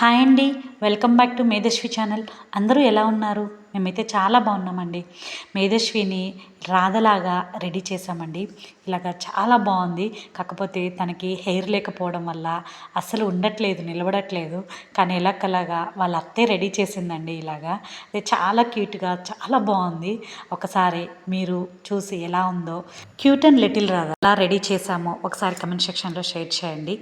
Hi అండి welcome back to Medhasvi channel. అందరూ ఎలా ఉన్నారు? మేమైతే చాలా బాగున్నామండి. మేధస్విని రాధలాగా రెడీ చేసామండి ఇలాగ చాలా బాగుంది. కాకపోతే తనకి హెయిర్ లేకపోవడం వల్ల అస్సలు ఉండట్లేదు నిలబడట్లేదు. కానీ ఎలాగలాగా వాళ్ళ అత్తే రెడీ చేసిందండి ఇలాగా. అది చాలా క్యూట్గా చాలా బాగుంది. ఒకసారి మీరు చూసి ఎలా ఉందో. క్యూట్ అండ్ లిటిల్ రాధ ఎలా రెడీ చేసామో ఒకసారి కమెంట్ సెక్షన్లో షేర్ చేయండి.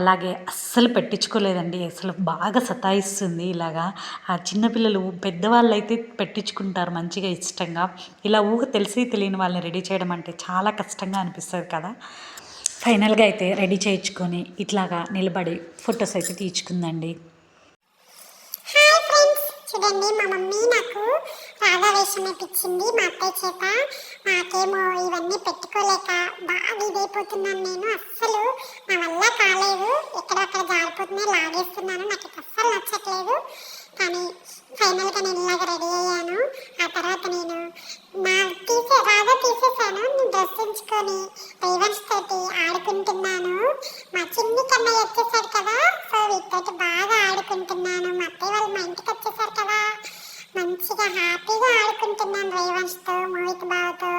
అలాగే అస్సలు పెట్టించుకోలేదండి. అసలు బాగా సతాయిస్తుంది. ఇలాగా. ఆ చిన్నపిల్లలు పెద్దవాళ్ళు అయితే పెట్టించుకుంటారు మంచిగా ఇష్టంగా. ఇలా ఊహ తెలిసి తెలియని వాళ్ళని రెడీ చేయడం అంటే చాలా కష్టంగా అనిపిస్తుంది కదా. ఫైనల్గా అయితే రెడీ చేయించుకొని ఇట్లాగా నిలబడి ఫొటోస్ అయితే తీర్చుకుందండి చూడండి మా మమ్మీ నాకు రాధా వేషం వేపించింది మా అత్తయ్య చేత. నాకేమో ఇవన్నీ పెట్టుకోలేక బాగా ఇదైపోతున్నాను నేను అస్సలు నాకు ఇది అస్సలు నచ్చట్లేదు. కానీ ఫైనల్గా నేను ఇలాగ రెడీ అయ్యాను. ఆ తర్వాత నేను నా తీసే రాధా తీసేసాను. నేను డ్రెస్ ఉంచుకొని రేవన్స్ తోటి ఆడుకుంటున్నాను. మా చిన్ని కన్నయ్య వచ్చేసాడు కదా. సో వీటితోటి బాగా ఆడుకుంటున్నాను. మా అత్తయ్య వాళ్ళు మా ఇంటికి వచ్చేసారు కదా. మంచిగా హ్యాపీగా ఆడుకుంటున్నాను రేవంష్తో మోహిత్ బాబుతో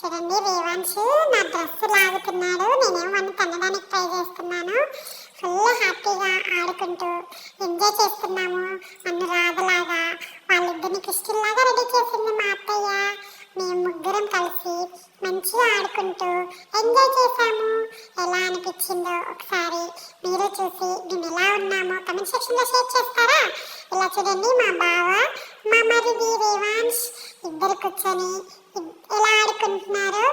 చూడండి రేవంశ్ నా డ్రెస్ లాగుతున్నాడు. నేనేమో వాడిని తన్నడానికి ట్రై చేస్తున్నాను. ఫుల్ హ్యాపీగా ఆడుకుంటూ ఎంజాయ్ చేస్తున్నాము. నన్ను రాగలాగా వాళ్ళిద్దరిని కృష్ణలాగా రెడీ చేసింది మా అత్తయ్య. మేము ముగ్గురం కలిసి మంచిగా ఆడుకుంటూ ఎంజాయ్ చేశాము. ఎలా అనిపించిందో ఒకసారి మీరు చూసి మేము ఎలా ఉన్నామో కమెంట్ సెక్షన్లో షేర్ చేస్తారా? ఇలా చూడండి మా బావ మా మరిది రేవాన్స్ ఇద్దరు కూర్చొని ఎలా ఆడుకుంటున్నారో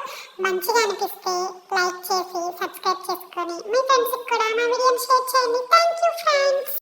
మంచిగా అనిపిస్తే లైక్ చేసి సబ్స్క్రైబ్ మీ ఫ్రెండ్స్కి కూడా మా వీడియోని షేర్ చేయండి థ్యాంక్ యూ ఫ్రెండ్స్